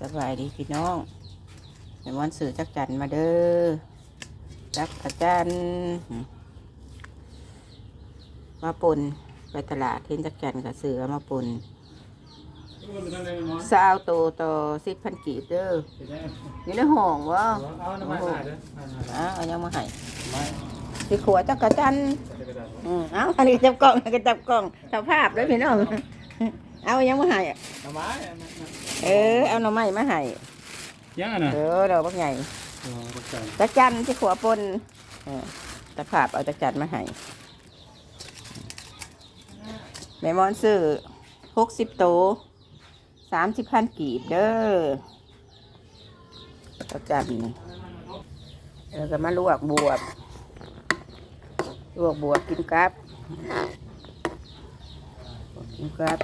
สบายดีพี่น้องในวันสื่อจักจันมาเด้อจักอาจารย์มาปนไปตลาดเห็นจักจันกับเสือมาปนสาวโตต่อสิบพันกีบเด้ออยู่ในห้องวะเอาน้ำมันมาเด้ออ้าวเอายังมาให้ไม่สิขวจักรจันทร์อืมเอาอันนี้จับกล้องอันนี้จับกล้องจับภาพด้วยพี่น้อง เอายังมาให้อะน้ำไม้เออเอาหน่อไม้มาให้ยังอะนะเออเราบักใหญ่โอ้ตกใจจักจันที่ขวปนเออตะภาพเอาจักจันมาให้แม่มอนซื้อหกสิบโตสามสิบพันกีบเด้อจักจันนี่เออก็มาลวกบวบลวกบวบกินกับลวกกินกับ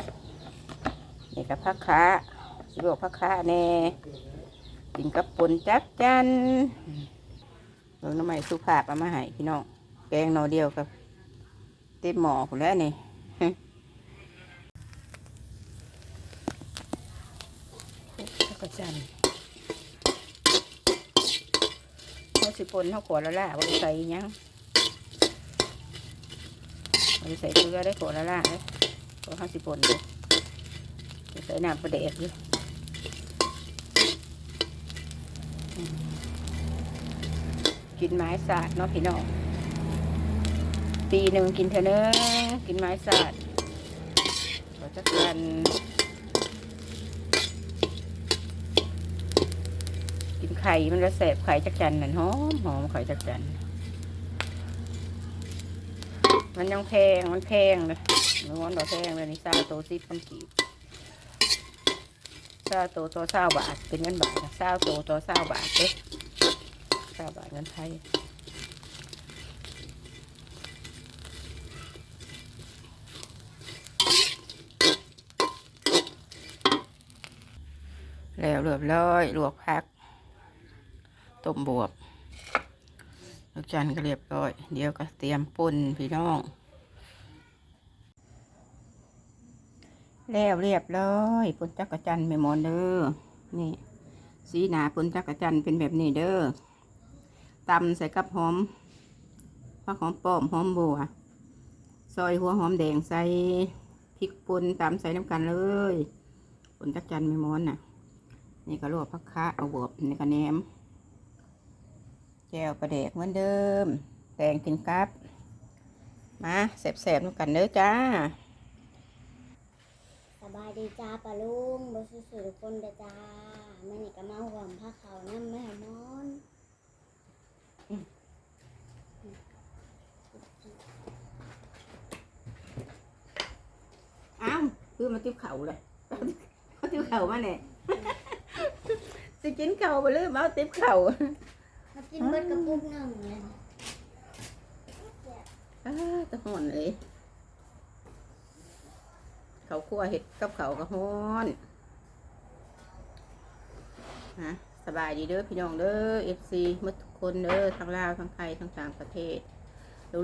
นี่กับผักขาสิลวกผักขาแน่กินกับปนจักจันเบิ่งน้ำใหม่สุภาพเอามาให้พี่น้องแกงหนอเดียวกับเต็มหม้อคนแล้วนี่จักจันเขาสิปนเขาขวดละล่าบริใส่หยังบริใส่เกลือได้ขวดละล่าเลยเพราะเขาสิปนเลย ใส่น้ำประเดกเลยอืมกินไม้สาดเนาะพี่น้องปีหนึ่งกินเท่านึงกินไม้สาดเราจะกันกินไข่มันจะแสบไข่จักจันนั่นหอมหอมไข่จักจันมันยังแพงมันแพงเลยมันวันดอกแพงเลยนี่ซาโตสิบพันกีบ ซาโตตัวเศร้าบาท เป็นเงินบาทซาโตตัวเศร้าบาทเด้เศร้าบาทเงินไทยแล้วเรียบร้อยลวกพักต้มบวบลูกจันก็เรียบร้อย เดี๋ยวก็เตรียมปุ่นพี่น้อง แล้วเรียบร้อยป่นจักรจันไม่หมอนเด้อนี่ สีหนาป่นจักรจันเป็นแบบนี้เด้อตำใส่กับหอมผักหอมป้อมหอมบัว ซอยหัวหอมแดงใส่พริกป่นตำใส่น้ำกันเลยป่นจักรจันไม่หมอนน่ะ นี่ก็ลวกผักคะเอาบวบนี่ก็แหนมแจวปลาแดกเหมือนเดิมแตงกินกับ มาแสบๆน้ำกันเด้อจ้า บายดีจ้าปลาลุงบสุสุทุกคนเด้อจ้าแม่นี่ก็มาห่วงผ้าเขาวน้ำแม่มอนอ้าวคือมาติ้วเข่าเลยเอาติ้วเข่ามาเนี่ยสิกินเข่าไปเลยมาเอาติ้วเข่ามากินเบิดกระปุกหนึ่งเลยอ้าตะหอนเลย เขาคั่วเห็ดกับเขากระฮ้อนฮะสบายดีเด้อพี่น้องเด้อเอฟซีมดทุกคนเด้อทั้งลาวทั้งไทยทั้งต่างประเทศ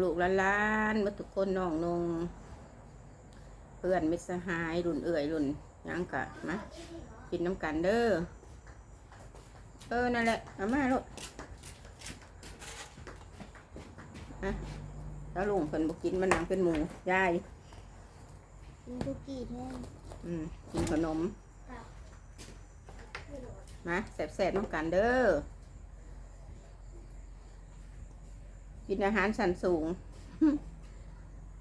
ลูกๆหล้านๆมดทุกคนน้องนงเพื่อนมิตรสหายรุ่นเอื่อยรุ่นยังกะมากินน้ำกันเด้อเออนั่นแหละเอามาลูกฮะแล้วลุงเพิ่นบอกกินมันนังเป็นหมูยาย กินคุกกี้แท่งอืมกินขนมมาแสบๆน้ำกันเด้อ กินอาหารสันสูง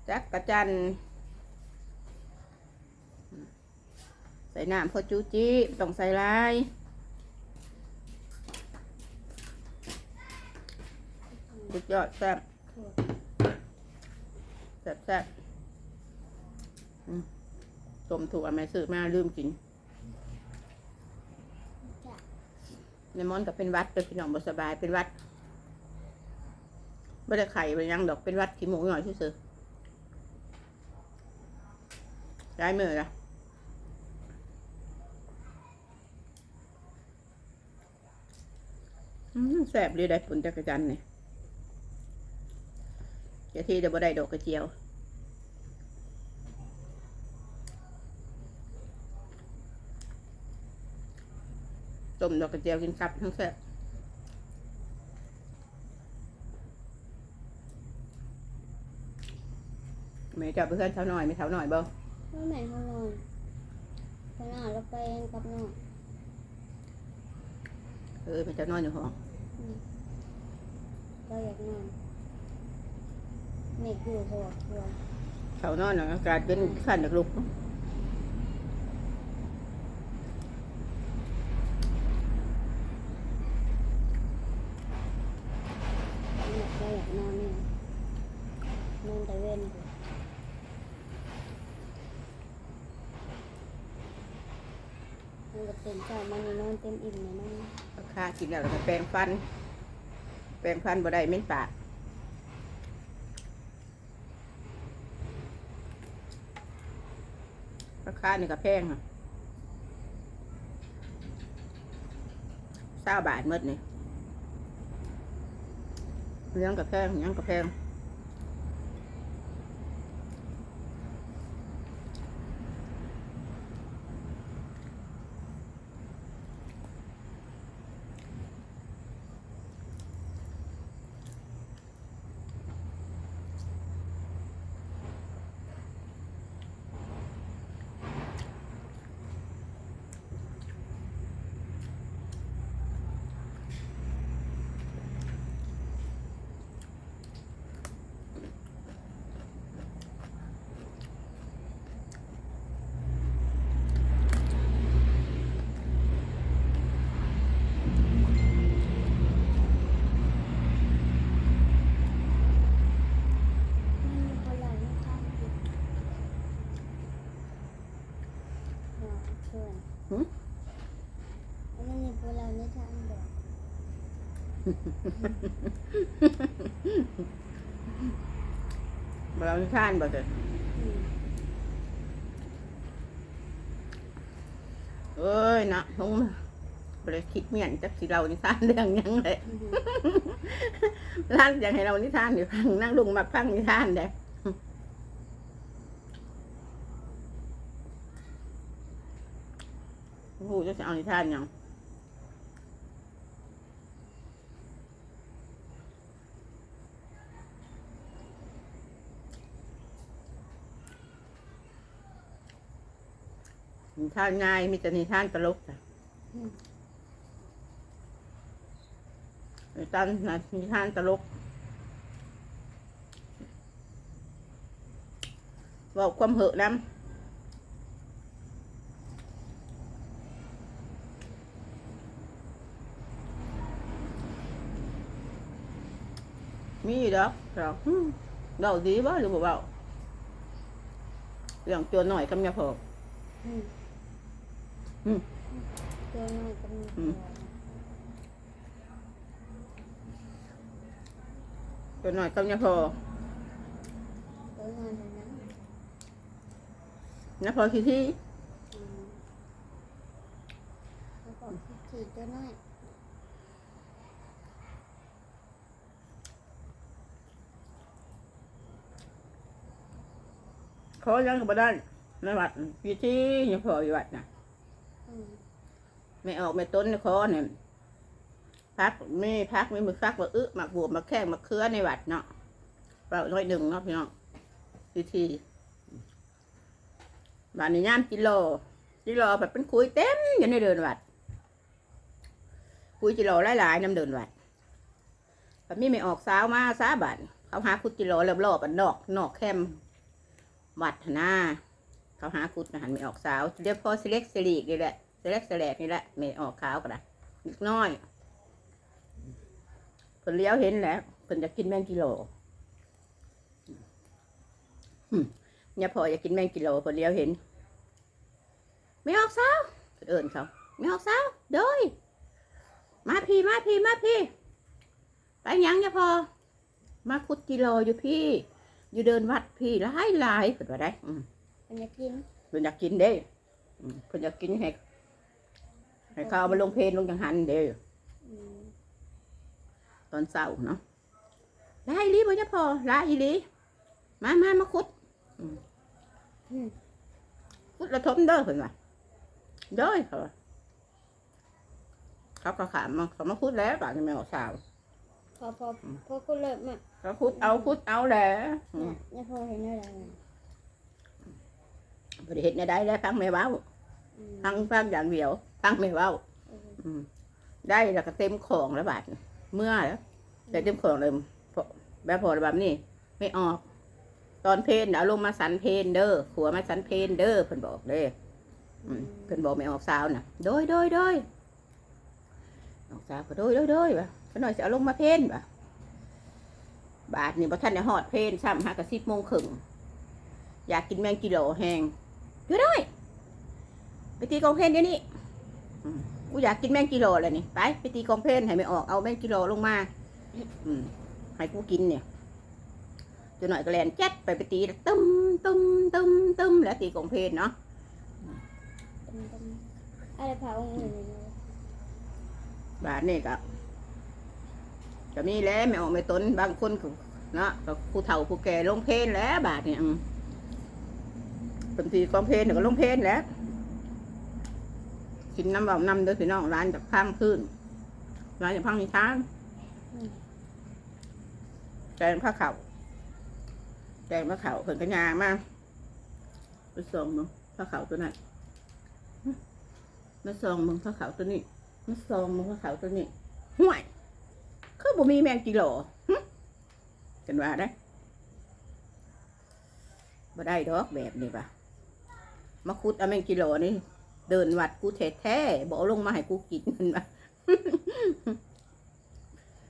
จักกระจัน ใส่น้ำพอจูจีต้องใส่ลายสุดยอดแซ่บแซ่บแซ่บอืม ต้มถั่วแม่ซื้อมาลืมกินในมอนก็เป็นหวัดเป็นพี่น้องบ่สบายเป็นหวัดไม่ได้ไข่ไปยังดอกเป็นหวัดขี้หมูหน่อยซื่อๆย้ายมือละอืมแสบเลยได้ผลจักรจันทร์เนี่ยจะที่เดี๋ยวบ่ได้ดอกกระเจียว ต้มดอกกระเจียวกินกับทั้งแซ่บแม่จับเพื่อนเท่าหน่อยไม่เท่าหน่อยบ่เมื่อแม่เขานอนเขานอนแล้วไปกับน้องเออเป็นเจ้านอนอยู่ห้องก็อยากนอนแม่อยู่หัวครัวเท่านอนน่ะอากาศเป็นขั้นจากลุก แม่ก็อยากนอนเนี่ยนอนแต่เว้นอยู่มันก็ ตื่นเช้ามันนี่นอนเต็มอิ่มเลยนอนราคากินแล้วแล้วก็แปรงฟัน แปรงฟันบ่ได้เหม็นปากราคานี่ก็แพงอะเศร้าบาทหมดนี่เลี้ยงกับแพงหยังกับแพง มันมีคนหลายไม่ทานอยู่ หัวเชิญหึอันนั้นมีคนหลายไม่ทานบอกบ่เรานิทานบ่เถอะอืมเอ้ยนะลงมาบ่ได้คิดเมียนจักสิเรานิทานเรื่องหยังเลยอืมร้านอยากให้เรานิทานอยู่ฟังนั่งลุงมาฟังนิทานเด้โอ้ โหจะเอานิทานยังนิทานง่ายมีแต่นิทานตลกจ้ะอืมนิทานนิทานตลกเว่าความเหอะน้ำ มีอยู่ดอกเราอืมเบาดีบ่หรือบ่เบาเรื่องตัวหน่อยกำยาพออืมอืมตัวน้อยก็มีอืมตัวหน่อยกำยาพอตัวน้อยเท่านั้นนะพอที่ที่อืมแล้วก็ขี่ตัวน้อย ขอยังก็บ่ได้ในวัดพี่ที่ยาพออยู่วัดนะอืมไม่ออกไม่ต้นคอเนี่ยพักไม่พักไม่มือฟักมาอึหมักบวบมาแข้งมาเครือในวัดเนาะเปล่าน้อยหนึ่งเนาะพี่น้องทีทีบ้านในย่ามจิโลจิโลแบบเป็นคุยเต็มอยู่ในเดินวัดคุยจิโลหลายๆน้ำเดินวัดแบบนี้ไม่ออกสาวมาสาบันเขาหาคุดจิโลรอบๆอันนอกนอกแคม วัดหน้าเขาหาคุดนะหันไม่ออกสาวเดี๋ยวพอสเล็กสลีกนี่แหละสแลกสแลกนี่แหละไม่ออกขาวก็ได้นิดน้อยเพิ่นเลี้ยวเห็นแล้วเพิ่นจะกินแมงกิโลเนี่ยพออยากกินแมงกิโลเพิ่นเลี้ยวเห็น ไม่ออกสาวเพิ่นเอิญเขาไม่ออกสาวโดยมาพี่มาพี่มาพี่ไปยังเนี่ยพอ มาคุดกิโลอยู่พี่ อยู่เดินวัดพี่หลายหลายเพิ่นว่าได้อืมมันจะกินเพิ่นอยากกินเด้อืมเพิ่นอยากกินให้ให้ข้าวมาลงเพลนลงจังหันเด้อืมตอนเช้าเนาะลาอีหลีบ่จะพอลาอีหลีมามามาคุดอืมคุดระทมเด้อเพิ่นว่าเด้อเขาว่าเขาก็ขามมาเขามาพูดแล้วป่านนี้ไม่ออกสาว พอพอพอกูเลิกมาเขาพูดเอาพูดเอาแหละอืมเนี่ยพอเห็นอะไรนะบริเหตุในได้แล้วฟังไม่เว้าอืมฟังฟังอย่างเดียวฟังไม่เว้า เอออืมได้แล้วก็เต็มของแล้วบาทเมื่อแล้วแต่เต็มของเลยพอแบบพอแบบนี้ ไม่ออก ตอนเพนเอาลงมาสันเพนเด้อขัวมาสันเพนเด้อเพิ่นบอกเด้ออืมเพิ่นบอกไม่ออกสาวน่ะ โดยโดยโดยออกสาวก็โดยโดยโดยว่ะเพิ่นหน่อยจะเอาลงมาเพนว่ะบาทนี่บ่ทันได้ฮอดเพนซ้ำหากะสิบโมงครึ่งอยากกินแมงกิโลแห้งอยู่ได้ไปตีกองเพนเดี๋ยวนี้กูอยากกินแมงกิโลเลยนี่ ไปไปตีกองเพลนให้ไม่ออก เอาแมงกิโลลงมาอืมให้กูกินเนี่ยจะหน่อยก็แลนแจ๊ดไปไปตีตึ้มตึ้มตึ้มตึ้มแล้วตีกองเพลนเนาะตึ้มตึ้มอะไรพาองค์อื่นเลยบาทนี่ก็ ก็มีแล้วไม่ออกไม่ตนบางคนเนาะก็ผู้เฒ่าผู้แก่ลงเพลนแล้วบาทเนี่ยอืมเป็นตีกองเพลนเดี๋ยวก็ลงเพลนแล้วกินน้ำเบาน้ำเด้อพี่น้องร้านจากพังพื้นร้านจากพังนิทานแกงผ้าเขาวแกงผ้าเขาวเพิ่นกระยางมากไปส่องมึงผ้าเขาวตัวนั้นมาส่องมึงผ้าเขาวตัวนี้มาส่องมึงผ้าเขาวตัวนี้ห่วย คือบ่มีแมงกิโลกันว่าได้บ่ได้ดอกแบบนี้ปะมาคุดเอาแมงกิโลนี่ เดินวัดกูแท้แท้ๆบ่เอาลงมาให้กูกินมันปะ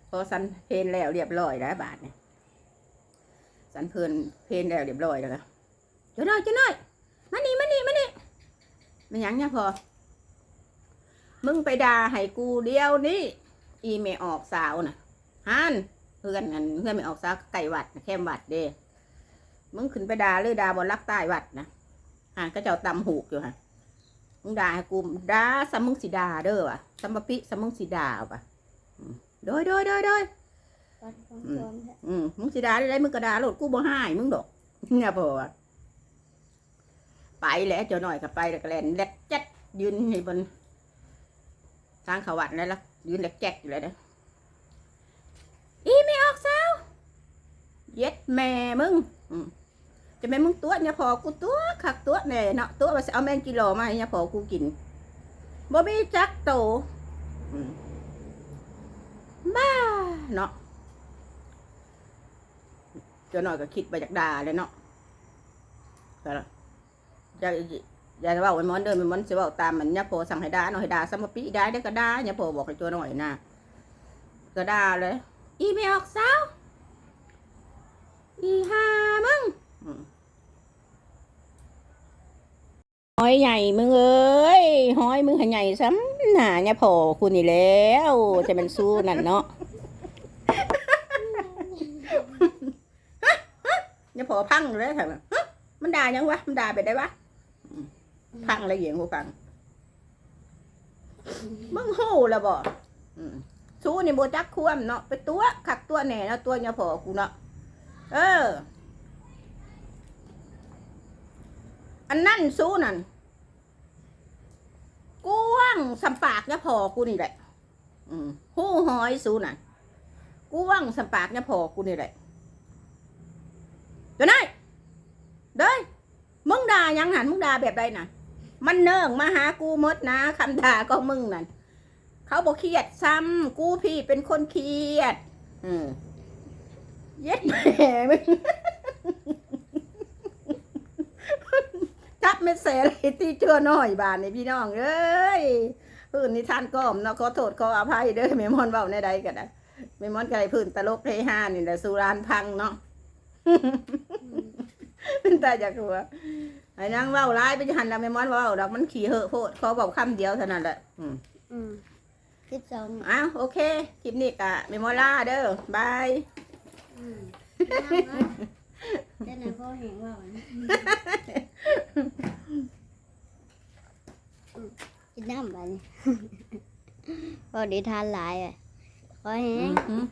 พอสันเพนแล้วเรียบร้อยแล้วบาทเนี่ยสันเพลินเพนแล้วเรียบร้อยแล้วนะเจ้าน้อยเจ้าน้อยมานี่มานี่มานี่มันยังเนี่ยพอ มึงไปด่าให้กูเดียวนี่ อีเมออกสาวน่ะฮันเพื่อนอันเพื่อนไม่ออกสาวไก่วัดน่ะแคมวัดเด้มึงขึ้นไปด่าเลยด่าบนรักใต้วัดนะห่านก็เจ้าตำหูกอยู่ฮะมึงด่าให้กูด่าสมมึงสิด่าเด้อวะสมปปิสมมึงสิด่าปะอืมโดยโดยโดยโดยวัดความรวมแท้อืมมึงสิด่าได้ไรมึงก็ด่าโลดกูบ่ให้มึงดอกเนี่ยพอวะไปแล้วเจ้าหน่อยก็ไปแล้วก็แลนแลกแจ๊ดยืนในบน ทางเขาวัดนั่นละยืนแลกแจ๊ดอยู่เลยนะอีไม่ออกสาเย็ดแม่มึงจะแม่มึงตัวเนี่ยพอกูตัวขักตัวแน่เนาะตัวว่าเอาแมงกิโลมาให้เนี่ยพอกูกินบ่มีจักโตมบ้าเนาะจ้าหน่อยก็คิดไปจากด่าเลยเนาะแต่ละอ ยาย่าจะว่าไอ้มอนเดินไอ้มอนจะว่าตามมันเนี่ยโพสั่งให้ด่าหน่อยให้ด่าสมปีได้ได้ก็ด่าเนี่ยโพบอกให้ตัวหน่อยนะก็ด่าเลย อีไม่ออกสาวอีหามึงอืมหอยใหญ่มึงเอ้ยหอยมึงหใหญ่ซ้ำหนาเนี่ยโพคุณนี่แล้วจะเป็นสู้นั่นเนาะเนี่ยพอพังเลยค่ะมันด่ายังวะมันด่าไปได้วะ พังอะไรอย่างกูฟังมึงโหแล้วบ่อืมสู้นี่โบจักควมเนาะไปตัวขักตัวแหน่เนาะตัวเนี่ยพอกูเนาะเออ อันนั่นสู้นั่นกว้างสัมปากเนี่ยพอกูนี่แหละอืมหู้หอยสู้นั่นกว้างสัมปากเนี่ยพอกูนี่แหละเดี๋ยวนี้เด้ยมึงด่ายังหันมึงด่าแบบใดน่ะ มันเนิ่งมาหากูมดนะคำด่าก็มึงนั่นเขาบอกเครียดซ้ำกูพี่เป็นคนเครียด อืมเย็ดแหม่มึงจับเม็ดเสอะไรตีเชื่อน้อยบานนี่พี่น้องเอ้ยพื้นนี่ท่านก้อมเนาะขอโทษขออภัยเด้อแม่มอนเบาในใดกันนะแม่มอนไก่พื้นตลกเฮฮานี่แหละสุรานพังเนาะเป็นตาจากหัว ไอ้นางเว้าร้ายไปหันแล้วแม่มอนเว้าดอกมันขี่เหอะโพดขอบอกคำเดียวเท่านั้นแหละอืมอืมสิบสองอ้าวโอเคคลิปนี้กะแม่มอนลาเด้อบาย อืมน้ำนะแต่ไหนพ่อเห็นว่ามันอืมกินน้ำไปนี่พอดีทานหลายอะขอแห้ง อืม